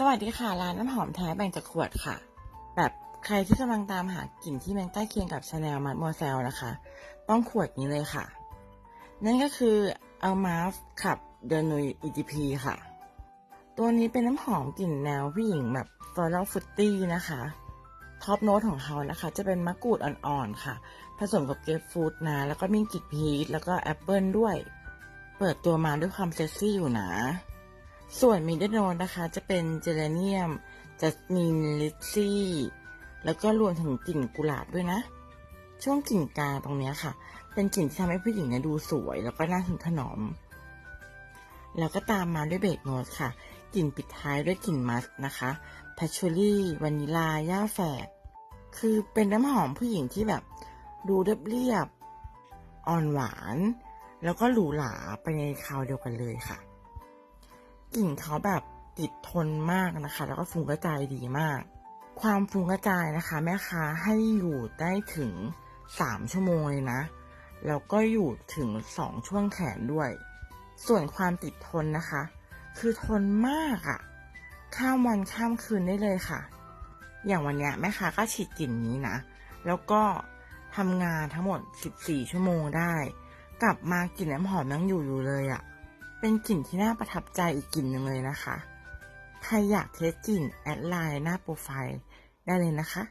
สวัสดีค่ะ ร้านน้ำหอมแท้แบ่งจากขวดค่ะ แบบใครที่กำลังตามหากลิ่นที่แมันใกล้เคียงกับชาแนลมัดมอเซลนะคะ ต้องขวดนี้เลยค่ะ นั่นก็คือเอามาฟขับเดนุย EDP ค่ะ ตัวนี้เป็นน้ำหอมกลิ่นแนวผู้หญิงแบบฟลอรัลฟุตตี้นะคะ ท็อปโน้ตของเขานะคะ จะเป็นมะกรูดอ่อนๆค่ะ ผสมกับเกรปฟรุตนะ แล้วก็มีกลิ่นพีชแล้วก็แอปเปิลด้วย เปิดตัวมาด้วยความเซ็กซี่อยู่นะ ส่วนมิดเดิลโนนะคะ จะเป็นเจเรเนียมจัสมินลิซซี่ แล้วก็รวมถึงกลิ่นกุหลาบด้วยนะ ช่วงกลิ่นกาตรงนี้ค่ะ เป็นกลิ่นที่ทำให้ผู้หญิงเนี่ยดูสวย แล้วก็น่าถึงถนอม แล้วก็ตามมาด้วยเบกโนตค่ะ กลิ่นปิดท้ายด้วยกลิ่นมัสนะคะแพชชูรี่วานิลาย่าแฝดคือเป็นน้ำหอมผู้หญิงที่แบบ ดูเรียบเรียบ อ่อนหวาน แล้วก็หรูหราไปในคราวเดียวกันเลยค่ะ กลิ่นเขาแบบติดทนมากนะคะ แล้วก็ฟุ้งกระจายดีมาก ความฟุ้งกระจายนะคะ แม่ค้าให้อยู่ได้ถึง 3 ชั่วโมงเลยนะ แล้วก็อยู่ถึง 2 ช่วงแขนด้วย ส่วนความติดทนนะคะ คือทนมากอะ่ะ ข้ามวันข้ามคืนได้เลยค่ะ อย่างวันเนี้ยแม่ค้าก็ฉีดกลิ่นนี้นะ แล้วก็ทำงานทั้งหมด 14 ชั่วโมงได้ กลับมากลิ่นน้ำหอมยังอยู่อยู่เลยอะ่ะ เป็นกลิ่นที่น่าประทับใจอีกกลิ่นหนึ่งเลยนะคะ ใครอยากเทสกลิ่นแอดไลน์หน้าโปรไฟล์ได้เลยนะคะ